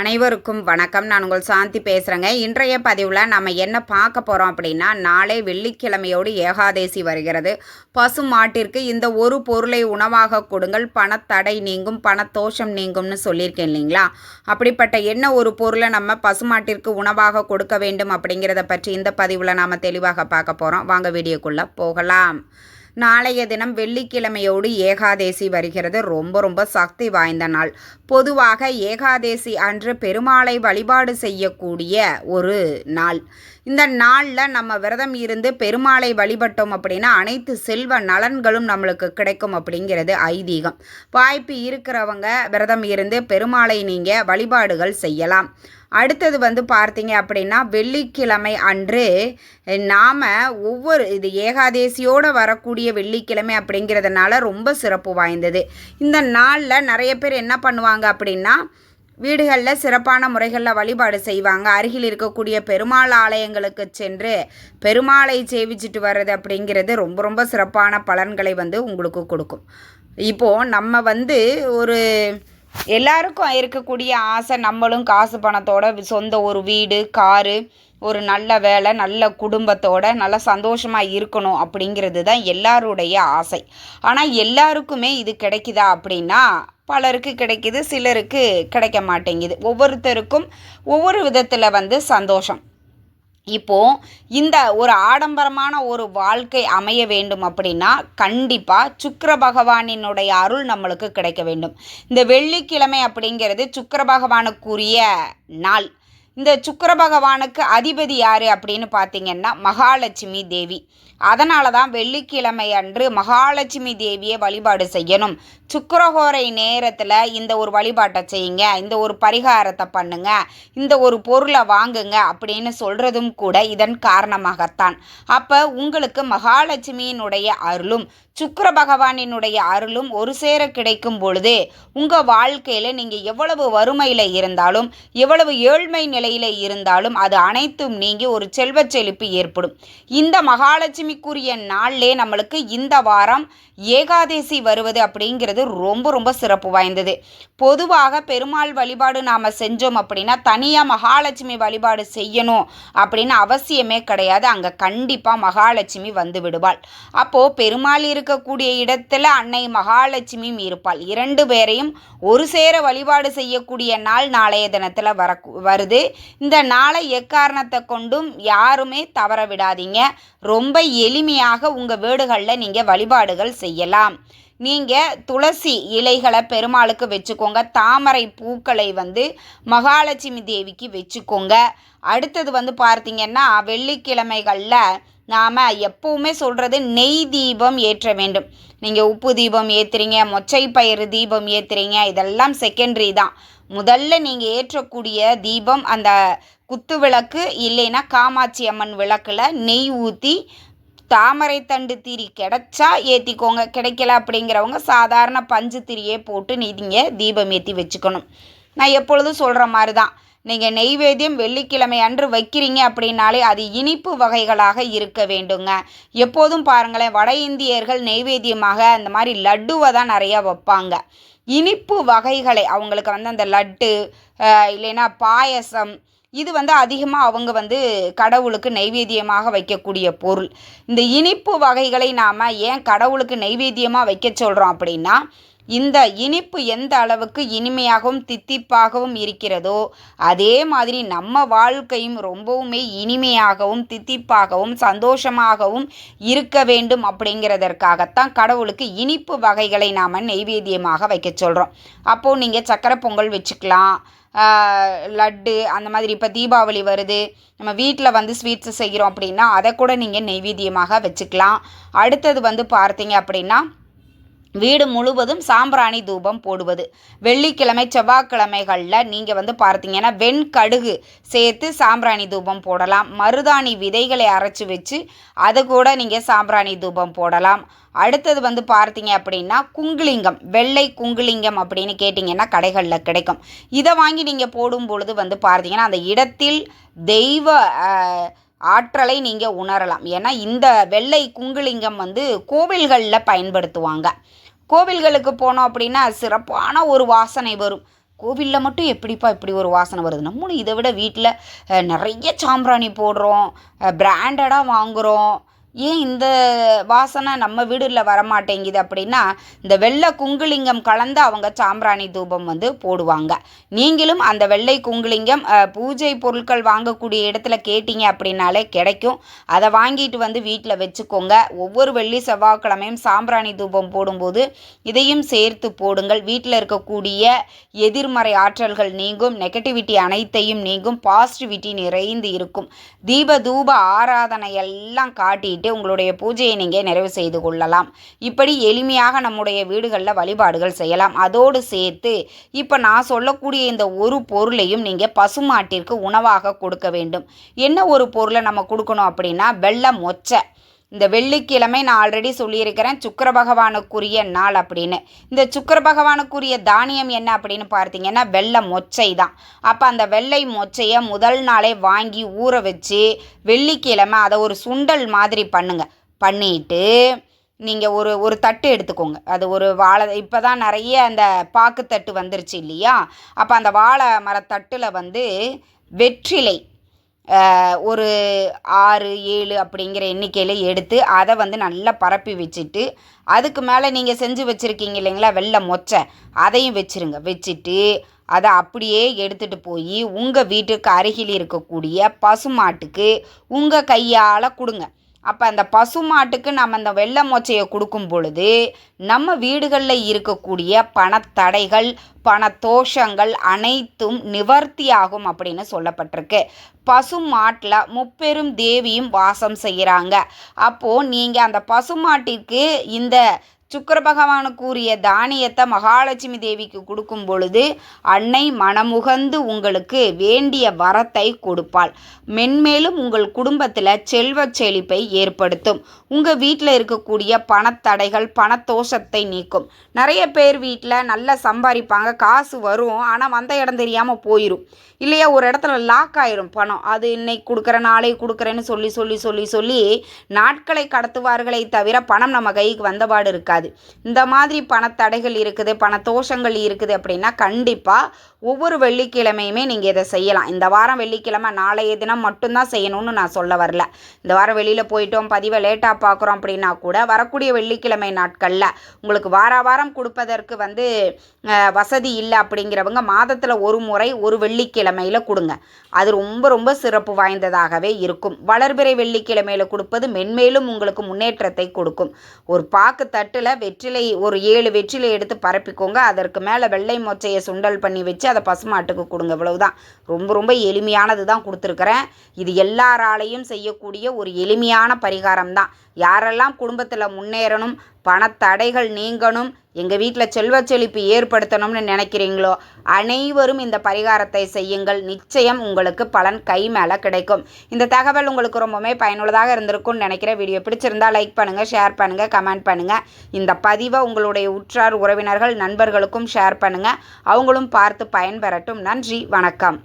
அனைவருக்கும் வணக்கம். நான் உங்கள் சாந்தி பேசுகிறேங்க இன்றைய பதிவில் நம்ம என்ன பார்க்க போகிறோம் அப்படின்னா நாளை வெள்ளிக்கிழமையோடு ஏகாதேசி வருகிறது. பசு மாட்டிற்கு இந்த ஒரு பொருளை உணவாக கொடுங்கள். பணத்தடை நீங்கும் பணத்தோஷம் நீங்கும்னு சொல்லியிருக்கேன் இல்லைங்களா? அப்படிப்பட்ட என்ன ஒரு பொருளை நம்ம பசுமாட்டிற்கு உணவாக கொடுக்க வேண்டும் அப்படிங்கிறத பற்றி இந்த பதிவில் நாம் தெளிவாக பார்க்க போகிறோம் வாங்க வீடியோக்குள்ளே போகலாம். நாளைய தினம் வெள்ளிக்கிழமையோடு ஏகாதேசி வருகிறது. ரொம்ப ரொம்ப சக்தி வாய்ந்த நாள். பொதுவாக ஏகாதேசி அன்று பெருமாளை வழிபாடு செய்யக்கூடிய ஒரு நாள். இந்த நாளில் நம்ம விரதம் இருந்து பெருமாளை வழிபட்டோம் அப்படின்னா அனைத்து செல்வ நலன்களும் நம்மளுக்கு கிடைக்கும் அப்படிங்கிறது ஐதீகம். வாய்ப்பு இருக்கிறவங்க விரதம் இருந்து பெருமாளை நீங்கள் வழிபாடுகள் செய்யலாம். அடுத்தது வந்து பார்த்தீங்க அப்படின்னா வெள்ளிக்கிழமை அன்று நாம் ஒவ்வொரு இது ஏகாதேசியோடு வரக்கூடிய வெள்ளிக்கிழமை அப்படிங்கிறதுனால ரொம்ப சிறப்பு வாய்ந்தது. இந்த நாளில் நிறைய பேர் என்ன பண்ணுவாங்க அப்படின்னா வீடுகளில் சிறப்பான முறைகளில் வழிபாடு செய்வாங்க. அருகில் இருக்கக்கூடிய பெருமாள் ஆலயங்களுக்கு சென்று பெருமாளை சேவிச்சிட்டு வர்றது அப்படிங்கிறது ரொம்ப ரொம்ப சிறப்பான பலன்களை வந்து உங்களுக்கு கொடுக்கும். இப்போது நம்ம வந்து ஒரு எல்லாருக்கும் இருக்கக்கூடிய ஆசை நம்மளும் காசு பணத்தோட சொந்த ஒரு வீடு காரு ஒரு நல்ல வேலை நல்ல குடும்பத்தோட நல்ல சந்தோஷமாக இருக்கணும் அப்படிங்கிறது தான் எல்லாருடைய ஆசை. ஆனால் எல்லாருக்குமே இது கிடைக்குதா அப்படின்னா பலருக்கு கிடைக்குது சிலருக்கு கிடைக்க மாட்டேங்குது. ஒவ்வொருத்தருக்கும் ஒவ்வொரு விதத்தில் வந்து சந்தோஷம். இப்போது இந்த ஒரு ஆடம்பரமான ஒரு வாழ்க்கை அமைய வேண்டும் அப்படின்னா கண்டிப்பாக சுக்கர பகவானினுடைய அருள் நம்மளுக்கு கிடைக்க வேண்டும். இந்த வெள்ளிக்கிழமை அப்படிங்கிறது சுக்கர பகவானுக்குரிய நாள். இந்த சுக்கர பகவானுக்கு அதிபதி யார் அப்படின்னு பார்த்தீங்கன்னா மகாலட்சுமி தேவி. அதனால தான் வெள்ளிக்கிழமை அன்று மகாலட்சுமி தேவியை வழிபாடு செய்யணும். சுக்கரஹோரை நேரத்தில் இந்த ஒரு வழிபாட்டை செய்யுங்க. இந்த ஒரு பரிகாரத்தை பண்ணுங்க. இந்த ஒரு பொருளை வாங்குங்க அப்படின்னு சொல்கிறதும் கூட இதன் காரணமாகத்தான். அப்போ உங்களுக்கு மகாலட்சுமியினுடைய அருளும் சுக்கர பகவானினுடைய அருளும் ஒரு சேர கிடைக்கும் பொழுது உங்கள் வாழ்க்கையில் நீங்கள் எவ்வளவு வறுமையில் இருந்தாலும் எவ்வளவு ஏழ்மை நிலையில் இருந்தாலும் அது அனைத்தும் நீங்கி ஒரு செல்வச் செழிப்பு ஏற்படும். இந்த மகாலட்சுமிக்குரிய நாளிலே நம்மளுக்கு இந்த வாரம் ஏகாதேசி வருவது அப்படிங்கிறது ரொம்ப ரொம்ப சிறப்பு வாய்ந்தது. பொதுவாக பெருமாள் வழிபாடு நாம் செஞ்சோம் அப்படின்னா தனியாக மகாலட்சுமி வழிபாடு செய்யணும் அப்படின்னு அவசியமே கிடையாது. அங்கே கண்டிப்பாக மகாலட்சுமி வந்து விடுவாள். அப்போது பெருமாள் இருக்கக்கூடிய இடத்துல அன்னை மகாலட்சுமியும் இருப்பாள். இரண்டு பேரையும் ஒரு சேர வழிபாடு செய்யக்கூடிய நாள் நாளைய தினத்தில் வர வருது. இந்த நாளை எக்காரணத்தை கொண்டும் யாருமே தவற விடாதீங்க. ரொம்ப எளிமையாக உங்கள் வீடுகளில் நீங்கள் வழிபாடுகள் செய்யலாம். நீங்கள் துளசி இலைகளை பெருமாளுக்கு வச்சுக்கோங்க. தாமரை பூக்களை வந்து மகாலட்சுமி தேவிக்கு வச்சுக்கோங்க. அடுத்தது வந்து பார்த்தீங்கன்னா வெள்ளிக்கிழமைகளில் நாம் எப்பவுமே சொல்கிறது நெய் தீபம் ஏற்ற வேண்டும். நீங்கள் உப்பு தீபம் ஏற்றுறீங்க மொச்சை பயிறு தீபம் ஏற்றுறீங்க இதெல்லாம் செகண்டரி தான். முதல்ல நீங்கள் ஏற்றக்கூடிய தீபம் அந்த குத்து விளக்கு இல்லைன்னா காமாட்சி அம்மன் விளக்கில் நெய் ஊற்றி தாமரை தண்டு திரி கிடைச்சா ஏற்றிக்கோங்க கிடைக்கல அப்படிங்கிறவங்க சாதாரண பஞ்சு திரியே போட்டு நீங்கள் தீபம் ஏற்றி வச்சுக்கணும். நான் எப்பொழுதும் சொல்கிற மாதிரி தான் நீங்கள் நெய்வேத்தியம் வெள்ளிக்கிழமை அன்று வைக்கிறீங்க அப்படின்னாலே அது இனிப்பு வகைகளாக இருக்க வேண்டுங்க. எப்போதும் பாருங்களேன் வட இந்தியர்கள் நெய்வேத்தியமாக அந்த மாதிரி லட்டுவை தான் நிறையா வைப்பாங்க. இனிப்பு வகைகளை அவங்களுக்கு வந்து அந்த லட்டு இல்லைன்னா பாயசம் இது வந்து அதிகமாக அவங்க வந்து கடவுளுக்கு நைவேத்தியமாக வைக்கக்கூடிய பொருள். இந்த இனிப்பு வகைகளை நாம் ஏன் கடவுளுக்கு நைவேத்தியமாக வைக்க சொல்கிறோம் அப்படின்னா இந்த இனிப்பு எந்த அளவுக்கு இனிமையாகவும் தித்திப்பாகவும் இருக்கிறதோ அதே மாதிரி நம்ம வாழ்க்கையும் ரொம்பவுமே இனிமையாகவும் தித்திப்பாகவும் சந்தோஷமாகவும் இருக்க வேண்டும் அப்படிங்கிறதற்காகத்தான் கடவுளுக்கு இனிப்பு வகைகளை நாம் நெய்வேத்தியமாக வைக்க சொல்கிறோம் அப்போது நீங்கள் சக்கரை பொங்கல் வச்சுக்கலாம். லட்டு அந்த மாதிரி இப்போ தீபாவளி வருது. நம்ம வீட்டில் வந்து ஸ்வீட்ஸு செய்கிறோம் அப்படின்னா அதை கூட நீங்கள் நெய்வேத்தியமாக வச்சுக்கலாம். அடுத்தது வந்து பார்த்தீங்க அப்படின்னா வீடு முழுவதும் சாம்பிராணி தூபம் போடுவது. வெள்ளிக்கிழமை செவ்வாய்க்கிழமைகளில் நீங்கள் வந்து பார்த்தீங்கன்னா வெண்கடுகு சேர்த்து சாம்பிராணி தூபம் போடலாம். மருதாணி விதைகளை அரைச்சி வச்சு அதை கூட நீங்கள் சாம்பிராணி தூபம் போடலாம். அடுத்தது வந்து பார்த்தீங்க அப்படின்னா குங்குலிங்கம் வெள்ளை குங்குலிங்கம் அப்படின்னு கேட்டிங்கன்னா கடைகளில் கிடைக்கும். இதை வாங்கி நீங்கள் போடும் பொழுது வந்து பார்த்தீங்கன்னா அந்த இடத்தில் தெய்வ ஆற்றலை நீங்கள் உணரலாம். ஏன்னா இந்த வெள்ளை குங்குலிங்கம் வந்து கோவில்களில் பயன்படுத்துவாங்க. கோவில்களுக்கு போனோம் அப்படின்னா சிறப்பான ஒரு வாசனை வரும். கோவிலில் மட்டும் எப்படிப்பா இப்படி ஒரு வாசனை வருது? நம்மளும் இதை விட வீட்டில் நிறைய சாம்பிராணி போடுறோம் பிராண்டடாக வாங்குகிறோம் ஏன் இந்த வாசனை நம்ம வீடுல வரமாட்டேங்குது அப்படின்னா இந்த வெள்ளை குங்குலிங்கம் கலந்து அவங்க சாம்பிராணி தூபம் வந்து போடுவாங்க. நீங்களும் அந்த வெள்ளை குங்குலிங்கம் பூஜை பொருட்கள் வாங்கக்கூடிய இடத்துல கேட்டிங்க அப்படின்னாலே கிடைக்கும். அதை வாங்கிட்டு வந்து வீட்டில் வச்சுக்கோங்க. ஒவ்வொரு வெள்ளி செவ்வாய்க்கிழமையும் சாம்பிராணி தூபம் போடும்போது இதையும் சேர்த்து போடுங்கள். வீட்டில் இருக்கக்கூடிய எதிர்மறை ஆற்றல்கள் நீங்கும் நெகட்டிவிட்டி அனைத்தையும் நீங்கும் பாசிட்டிவிட்டி நிறைந்து இருக்கும். தீப தூப ஆராதனை எல்லாம் காட்டிட்டு உங்களுடைய பூஜையை நீங்கள் நிறைவு செய்து கொள்ளலாம். இப்படி எளிமையாக நம்முடைய வீடுகளில் வழிபாடுகள் செய்யலாம். அதோடு சேர்த்து இப்போ நான் சொல்லக்கூடிய இந்த ஒரு பொருளையும் நீங்கள் பசுமாட்டிற்கு உணவாக கொடுக்க வேண்டும். என்ன ஒரு பொருளை நம்ம கொடுக்கணும் அப்படின்னா வெள்ளை மொச்சை. இந்த வெள்ளிக்கிழமை நான் ஆல்ரெடி சொல்லியிருக்கிறேன் சுக்கிர பகவானுக்குரிய நாள் அப்படின்னு. இந்த சுக்கிர பகவானுக்குரிய தானியம் என்ன அப்படின்னு பார்த்தீங்கன்னா வெள்ளை மொச்சை தான். அப்போ அந்த வெள்ளை மொச்சையை முதல் நாளே வாங்கி ஊற வச்சு வெள்ளிக்கிழமை அதை ஒரு சுண்டல் மாதிரி பண்ணுங்க. பண்ணிட்டு நீங்கள் ஒரு ஒரு தட்டு எடுத்துக்கோங்க. அது ஒரு வாழை இப்போ தான் நிறைய அந்த பாக்குத்தட்டு வந்துருச்சு இல்லையா? அப்போ அந்த வாழை மரத்தட்டில் வந்து வெற்றிலை ஒரு ஆறு ஏழு அப்படிங்கிற எண்ணிக்கையில் எடுத்து அதை வந்து நல்லா பரப்பி வச்சுட்டு அதுக்கு மேலே நீங்கள் செஞ்சு வச்சுருக்கீங்க இல்லைங்களா வெள்ளை மொச்சை அதையும் வச்சுருங்க. வச்சுட்டு அதை அப்படியே எடுத்துகிட்டு போய் உங்கள் வீட்டுக்கு அருகில் இருக்கக்கூடிய பசுமாட்டுக்கு உங்கள் கையால் கொடுங்க. அப்போ அந்த பசுமாட்டுக்கு நம்ம அந்த வெள்ளை மொச்சையை கொடுக்கும் பொழுது நம்ம வீடுகளில் இருக்கக்கூடிய பணத்தடைகள் பணத்தோஷங்கள் அனைத்தும் நிவர்த்தியாகும் அப்படின்னு சொல்லப்பட்டிருக்கு. பசுமாட்டில் முப்பெரும் தேவியும் வாசம் செய்கிறாங்க அப்போது நீங்கள் அந்த பசுமாட்டிற்கு இந்த சுக்கிர பகவானுக்குரிய தானியத்தை மகாலட்சுமி தேவிக்கு கொடுக்கும் பொழுது அன்னை மனமுகந்து உங்களுக்கு வேண்டிய வரத்தை கொடுப்பாள். மென்மேலும் உங்கள் குடும்பத்தில் செல்வச் செழிப்பை ஏற்படுத்தும். உங்கள் வீட்டில் இருக்கக்கூடிய பணத்தடைகள் பணத்தோஷத்தை நீக்கும். நிறைய பேர் வீட்டில் நல்லா சம்பாதிப்பாங்க காசு வரும். ஆனால் வந்த இடம் தெரியாமல் போயிடும் இல்லையா ஒரு இடத்துல லாக் ஆயிரும் பணம். அது இன்னைக்கு கொடுக்குற நாளை கொடுக்குறேன்னு சொல்லி சொல்லி சொல்லி சொல்லி நாட்களை கடத்துவார்களே தவிர பணம் நம்ம கைக்கு வந்தபாடு இருக்காது. இந்த மாதிரி பணத்தடைகள் இருக்குது பணத்தோஷங்கள் இருக்குது அப்படின்னா கண்டிப்பாக ஒவ்வொரு வெள்ளிக்கிழமையுமே நீங்கள் இதை செய்யலாம். இந்த வாரம் வெள்ளிக்கிழமை நாளைய தினம் மட்டும்தான் செய்யணும்னு நான் சொல்ல வரல. இந்த வாரம் வெளியில் போயிட்டோம் பதிவை லேட்டாக பார்க்குறோம் அப்படின்னா கூட வரக்கூடிய வெள்ளிக்கிழமை நாட்களில் உங்களுக்கு வார வாரம் கொடுப்பதற்கு வந்து வசதி இல்லை அப்படிங்கிறவங்க மாதத்தில் ஒரு முறை ஒரு வெள்ளிக்கிழமையில் கொடுங்க. அது ரொம்ப ரொம்ப சிறப்பு வாய்ந்ததாகவே இருக்கும். வளர்பிறை வெள்ளிக்கிழமையில் கொடுப்பது மென்மேலும் உங்களுக்கு முன்னேற்றத்தை கொடுக்கும். ஒரு பாக்கு தட்டில் வெற்றிலை ஒரு ஏழு வெற்றிலை எடுத்து பரப்பிக்கோங்க. அதற்கு மேலே வெள்ளை மொச்சையை சுண்டல் பண்ணி வச்சு அதை பசுமாட்டுக்கு கொடுங்க. இவ்வளவுதான். ரொம்ப ரொம்ப எளிமையானது தான் கொடுத்துருக்குறேன். இது எல்லாராலையும் செய்யக்கூடிய ஒரு எளிமையான பரிகாரம் தான் யாரெல்லாம் குடும்பத்தில் முன்னேறணும் பணத்தடைகள் நீங்கணும் எங்கள் வீட்டில் செல்வச்செழிப்பு ஏற்படுத்தணும்னு நினைக்கிறீங்களோ அனைவரும் இந்த பரிகாரத்தை செய்யுங்கள். நிச்சயம் உங்களுக்கு பலன் கை மேலே கிடைக்கும். இந்த தகவல் உங்களுக்கு ரொம்பவுமே பயனுள்ளதாக இருந்திருக்கும்னு நினைக்கிறேன். வீடியோ பிடிச்சிருந்தால் லைக் பண்ணுங்கள் ஷேர் பண்ணுங்கள் கமெண்ட் பண்ணுங்கள் இந்த பதிவை உங்களுடைய உற்றார் உறவினர்கள் நண்பர்களுக்கும் ஷேர் பண்ணுங்கள் அவங்களும் பார்த்து பயன்பெறட்டும். நன்றி வணக்கம்.